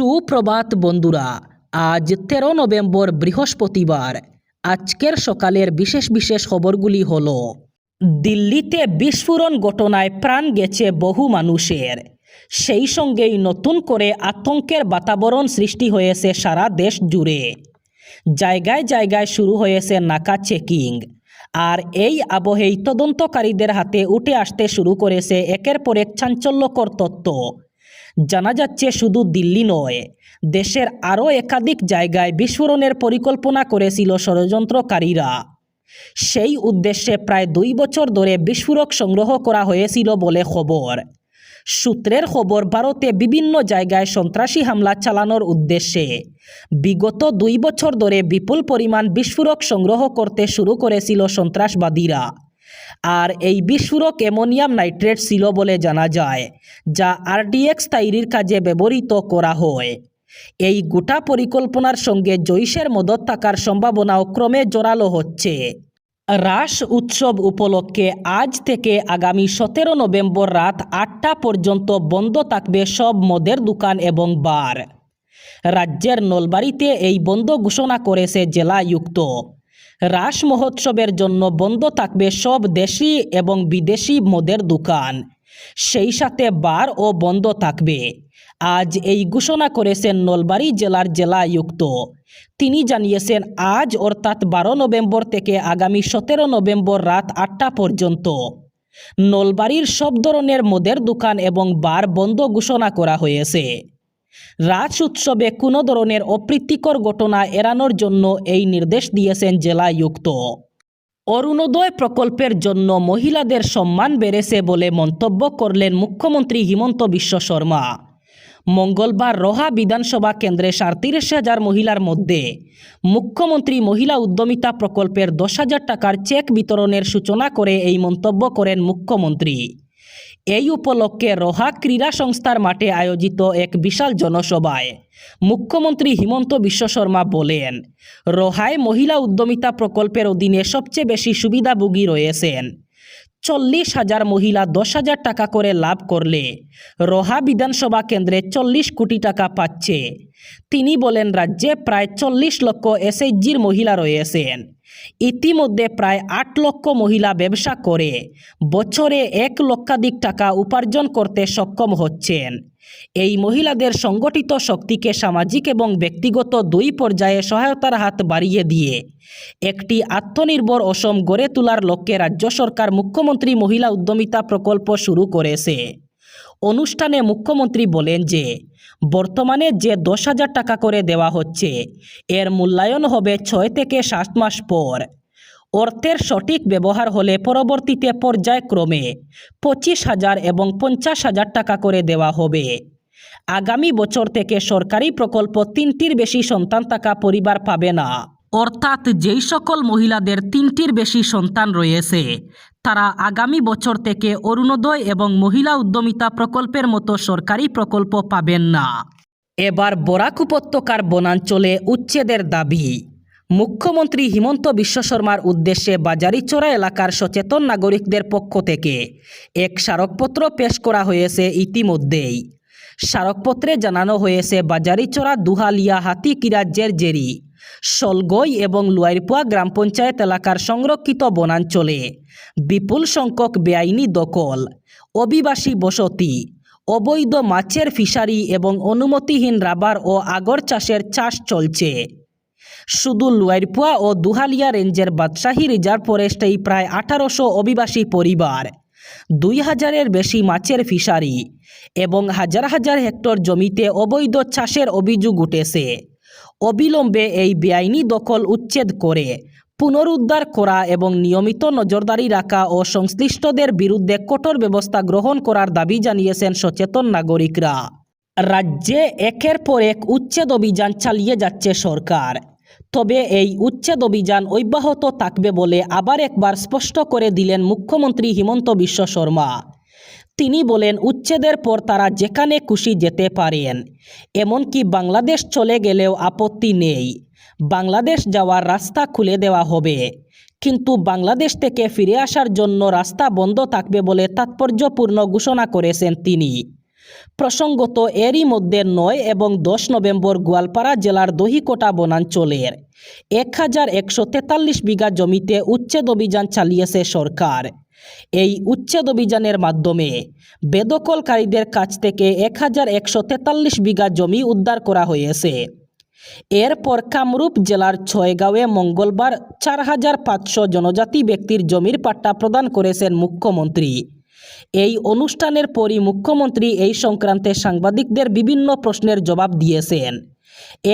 সুপ্রভাত বন্ধুরা, আজ তেরো নভেম্বর বৃহস্পতিবার। আজকের সকালের বিশেষ বিশেষ খবরগুলি হল, দিল্লিতে বিস্ফোরণ ঘটনায় প্রাণ গেছে বহু মানুষের। সেই সঙ্গেই নতুন করে আতঙ্কের বাতাবরণ সৃষ্টি হয়েছে সারা দেশ জুড়ে। জায়গায় জায়গায় শুরু হয়েছে নাকা চেকিং। আর এই আবহেই তদন্তকারীদের হাতে উঠে আসতে শুরু করেছে একের পর এক চাঞ্চল্যকর তত্ত্ব জানা যাচ্ছে শুধু দিল্লি নয়। দেশের আরও একাধিক জায়গায় বিস্ফোরণের পরিকল্পনা করেছিল ষড়যন্ত্রকারীরা। সেই উদ্দেশ্যে প্রায় দুই বছর ধরে বিস্ফোরক সংগ্রহ করা হয়েছিল বলে খবর। সূত্রের খবর, ভারতে বিভিন্ন জায়গায় সন্ত্রাসী হামলা চালানোর উদ্দেশ্যে বিগত দুই বছর ধরে বিপুল পরিমাণ বিস্ফোরক সংগ্রহ করতে শুরু করেছিল সন্ত্রাসবাদীরা। আর এই বিস্ফোরক অ্যামোনিয়াম নাইট্রেট ছিল বলে জানা যায়, যা আরডিএক্স তৈরির কাজে ব্যবহৃত করা হয়। এই গোটা পরিকল্পনার সঙ্গে জৈশের মদত থাকার সম্ভাবনাও ক্রমে জোরালো হচ্ছে। রাস উৎসব উপলক্ষে আজ থেকে আগামী সতেরো নভেম্বর রাত আটটা পর্যন্ত বন্ধ থাকবে সব মদের দোকান এবং বার। রাজ্যের নলবাড়িতে এই বন্ধ ঘোষণা করেছে জেলায়ুক্ত। রাস মহোৎসবের জন্য বন্ধ থাকবে সব দেশি এবং বিদেশি মদের দোকান। সেই সাথে বার ও বন্ধ থাকবে। আজ এই ঘোষণা করেছেন নলবাড়ি জেলার জেলায়ুক্ত। তিনি জানিয়েছেন, আজ অর্থাৎ বারো নভেম্বর থেকে আগামী সতেরো নভেম্বর রাত আটটা পর্যন্ত নলবাড়ির সব ধরনের মদের দোকান এবং বার বন্ধ ঘোষণা করা হয়েছে। রাজ উৎসবে কোনো ধরনের অপ্রীতিকর ঘটনা এড়ানোর জন্য এই নির্দেশ দিয়েছেন জেলায়ুক্ত। অরুণোদয় প্রকল্পের জন্য মহিলাদের সম্মান বেড়েছে বলে মন্তব্য করলেন মুখ্যমন্ত্রী হিমন্ত বিশ্ব শর্মা। মঙ্গলবার রোহা বিধানসভা কেন্দ্রে সাঁত্রিশ হাজার মহিলার মধ্যে মুখ্যমন্ত্রী মহিলা উদ্যমিতা প্রকল্পের দশ হাজার টাকার চেক বিতরণের সূচনা করে এই মন্তব্য করেন মুখ্যমন্ত্রী। এই উপলক্ষে রোহা ক্রীড়া সংস্থার মাঠে আয়োজিত এক বিশাল জনসভায় মুখ্যমন্ত্রী হিমন্ত বিশ্ব শর্মা বলেন, রোহায় মহিলা উদ্যমিতা প্রকল্পের অধীনে সবচেয়ে বেশি সুবিধাভোগী রয়েছেন। চল্লিশ হাজার মহিলা দশ হাজার টাকা করে লাভ করলে রোহা বিধানসভা কেন্দ্রে চল্লিশ কোটি টাকা পাচ্ছে। তিনি বলেন, রাজ্যে প্রায় চল্লিশ লক্ষ এসএইচজির মহিলা রয়েছেন। ইতিমধ্যে প্রায় আট লক্ষ মহিলা ব্যবসা করে, বছরে এক লক্ষাধিক টাকা উপার্জন করতে সক্ষম হচ্ছেন। এই মহিলাদের সংগঠিত শক্তিকে সামাজিক এবং ব্যক্তিগত দুই পর্যায়ে সহায়তার হাত বাড়িয়ে দিয়ে একটি আত্মনির্ভর অসম গড়ে তোলার লক্ষ্যে রাজ্য সরকার মুখ্যমন্ত্রী মহিলা উদ্যমিতা প্রকল্প শুরু করেছে। অনুষ্ঠানে মুখ্যমন্ত্রী বলেন যে, বর্তমানে যে দশ হাজার টাকা করে দেওয়া হচ্ছে, এর মূল্যায়ন হবে ছয় থেকে সাত মাস পর। অর্থের সঠিক ব্যবহার হলে পরবর্তীতে পর্যায়ক্রমে পঁচিশ হাজার এবং পঞ্চাশ হাজার টাকা করে দেওয়া হবে। আগামী বছর থেকে সরকারি প্রকল্প তিনটির বেশি সন্তান থাকা পরিবার পাবে না। অর্থাৎ যেই সকল মহিলাদের তিনটির বেশি সন্তান রয়েছে তারা আগামী বছর থেকে অরুণোদয় এবং মহিলা উদ্যমিতা প্রকল্পের মতো সরকারি প্রকল্প পাবেন না। এবার বরাক উপত্যকার বনাঞ্চলে উচ্ছেদের দাবি, মুখ্যমন্ত্রী হিমন্ত বিশ্ব শর্মার উদ্দেশ্যে বাজারিচোরা এলাকার সচেতন নাগরিকদের পক্ষ থেকে এক স্মারকপত্র পেশ করা হয়েছে ইতিমধ্যেই। স্মারকপত্রে জানানো হয়েছে বাজারিচোরা দুহালিয়া হাতিকিরাজ্যের জেরি সলগই এবং লুয়াইরপুয়া গ্রাম পঞ্চায়েত এলাকার সংরক্ষিত বনাঞ্চলে বিপুল সংখ্যক বেআইনি দখল, অভিবাসী বসতি, অবৈধ মাছের ফিশারি এবং অনুমতিহীন রাবার ও আগর চাষের চাষ চলছে। শুধু লুয়াইরপুয়া ও দুহালিয়া রেঞ্জের বাদশাহী রিজার্ভ ফরেস্টেই প্রায় আঠারোশো অভিবাসী পরিবার, দুই হাজারের বেশি মাছের ফিশারি এবং হাজার হাজার হেক্টর জমিতে অবৈধ চাষের অভিযোগ উঠেছে। অবিলম্বে এই বেআইনি দখল উচ্ছেদ করে, পুনরুদ্ধার করা এবং নিয়মিত নজরদারি রাখা ও সংশ্লিষ্টদের বিরুদ্ধে কঠোর ব্যবস্থা গ্রহণ করার দাবি জানিয়েছেন সচেতন নাগরিকরা। রাজ্যে একের পর এক উচ্ছেদ অভিযান চালিয়ে যাচ্ছে সরকার। তবে এই উচ্ছেদ অভিযান অব্যাহত থাকবে বলে আবার একবার স্পষ্ট করে দিলেন মুখ্যমন্ত্রী হিমন্ত বিশ্ব শর্মা। তিনি বলেন, উচ্ছেদের পর তারা যেখানে খুশি যেতে পারেন। এমনকি বাংলাদেশ চলে গেলেও আপত্তি নেই। বাংলাদেশ যাওয়ার রাস্তা খুলে দেওয়া হবে। কিন্তু বাংলাদেশ থেকে ফিরে আসার জন্য রাস্তা বন্ধ থাকবে বলে তাৎপর্যপূর্ণ ঘোষণা করেছেন তিনি। প্রসঙ্গত, এরই মধ্যে নয় এবং দশ নভেম্বর গোয়ালপাড়া জেলার দহিকোটা বনাঞ্চলের এক হাজার একশো তেতাল্লিশ বিঘা জমিতে উচ্ছেদ অভিযান চালিয়েছে সরকার। এই উচ্ছেদ অভিযানের মাধ্যমে বেদখলকারীদের কাছ থেকে এক হাজার একশো তেতাল্লিশ বিঘা জমি উদ্ধার করা হয়েছে। এরপর কামরূপ জেলার ছয়গাঁওয়ে মঙ্গলবার চার হাজার পাঁচশো জনজাতি ব্যক্তির জমির পাট্টা প্রদান করেছেন মুখ্যমন্ত্রী। এই অনুষ্ঠানের পরই মুখ্যমন্ত্রী এই সংক্রান্তে সাংবাদিকদের বিভিন্ন প্রশ্নের জবাব দিয়েছেন।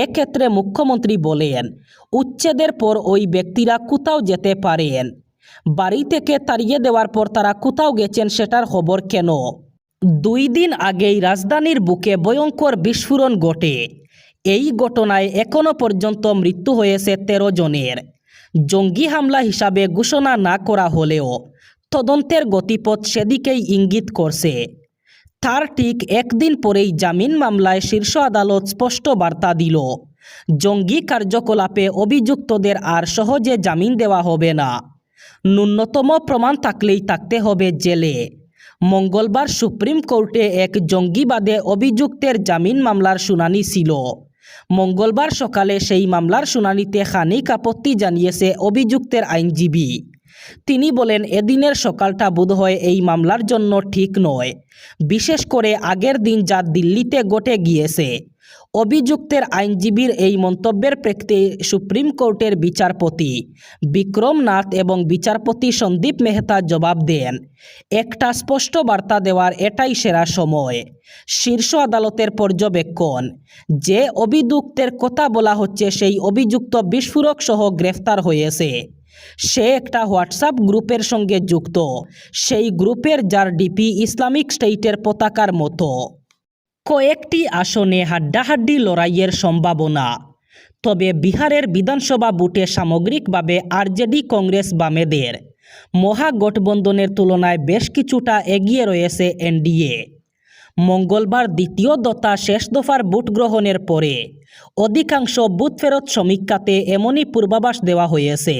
এক্ষেত্রে মুখ্যমন্ত্রী বলেন, উচ্ছেদের পর ওই ব্যক্তিরা কোথাও যেতে পারেন। বাড়ি থেকে তাড়িয়ে দেওয়ার পর তারা কোথাও গেছেন সেটার খবর কেন? দুই দিন আগেই রাজধানীর বুকে ভয়ঙ্কর বিস্ফোরণ ঘটে। এই ঘটনায় এখনও পর্যন্ত মৃত্যু হয়েছে তেরো জনের। জঙ্গি হামলা হিসাবে ঘোষণা না করা হলেও তদন্তের গতিপথ সেদিকেই ইঙ্গিত করছে। তার ঠিক একদিন পরেই জামিন মামলায় শীর্ষ আদালত স্পষ্ট বার্তা দিল, জঙ্গি কার্যকলাপে অভিযুক্তদের আর সহজে জামিন দেওয়া হবে না। ন্যূনতম প্রমাণ থাকলেই থাকতে হবে জেলে। মঙ্গলবার সুপ্রিম কোর্টে এক জঙ্গিবাদে অভিযুক্তের জামিন মামলার শুনানি ছিল। মঙ্গলবার সকালে সেই মামলার শুনানিতে খানিক আপত্তি জানিয়েছে অভিযুক্তের আইনজীবী। তিনি বলেন, এদিনের সকালটা বোধহয় এই মামলার জন্য ঠিক নয়। বিশেষ করে আগের দিন যা দিল্লিতে ঘটে গিয়েছে। অভিযুক্তের আইনজীবীর এই মন্তব্যের প্রেক্ষিতে সুপ্রিম কোর্টের বিচারপতি বিক্রমনাথ এবং বিচারপতি সন্দীপ মেহতা জবাব দেন। একটা স্পষ্ট বার্তা দেওয়ার এটাই সেরা সময়। শীর্ষ আদালতের পর্যবেক্ষণ। যে অভিযুক্তের কথা বলা হচ্ছে সেই অভিযুক্ত বিস্ফোরক সহ গ্রেফতার হয়েছে। সে একটা হোয়াটসঅ্যাপ গ্রুপের সঙ্গে যুক্ত। সেই গ্রুপের যার ডিপি ইসলামিক স্টেটের পতাকার মতো। কয়েকটি আসনে হাড্ডাহাড্ডি লড়াইয়ের সম্ভাবনা। তবে বিহারের বিধানসভা বুটে সামগ্রিকভাবে আরজেডি কংগ্রেস বামেদের। মহাগঠবন্ধনের তুলনায় বেশ কিছুটা এগিয়ে রয়েছে এনডিএ। মঙ্গলবার দ্বিতীয় দতা শেষ দফার বুট গ্রহণের পরে অধিকাংশ বুথ ফেরত সমীক্ষাতে এমনই পূর্বাভাস দেওয়া হয়েছে।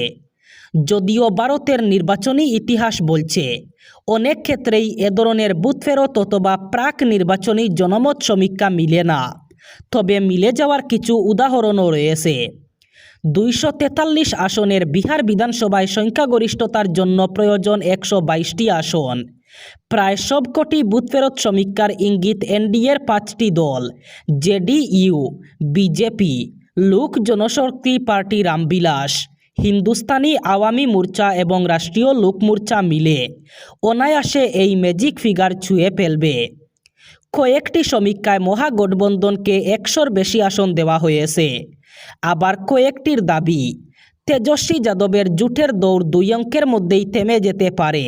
যদিও ভারতের নির্বাচনী ইতিহাস বলছে অনেক ক্ষেত্রেই এ ধরনের বুথ ফেরত অথবা প্রাক নির্বাচনী জনমত সমীক্ষা মিলে না। তবে মিলে যাওয়ার কিছু উদাহরণও রয়েছে। দুইশো তেতাল্লিশ আসনের বিহার বিধানসভায় সংখ্যাগরিষ্ঠতার জন্য প্রয়োজন একশো বাইশটি আসন। প্রায় সবকটি বুথ ফেরত সমীক্ষার ইঙ্গিত এনডিএর পাঁচটি দল, JDU, BJP, Lok Janshakti party Ramvilas. Hindustani Awami Morcha এবং রাষ্ট্রীয় লোক মোর্চা মিলে। অনায়াসে এই ম্যাজিক ফিগার ছুঁয়ে ফেলবে। কয়েকটি সমীক্ষায় মহাগঠবন্ধনকে একশোর বেশি আসন দেওয়া হয়েছে। আবার কয়েকটির দাবি, তেজস্বী যাদবের জুটের দৌড় দুই অঙ্কের মধ্যেই থেমে যেতে পারে।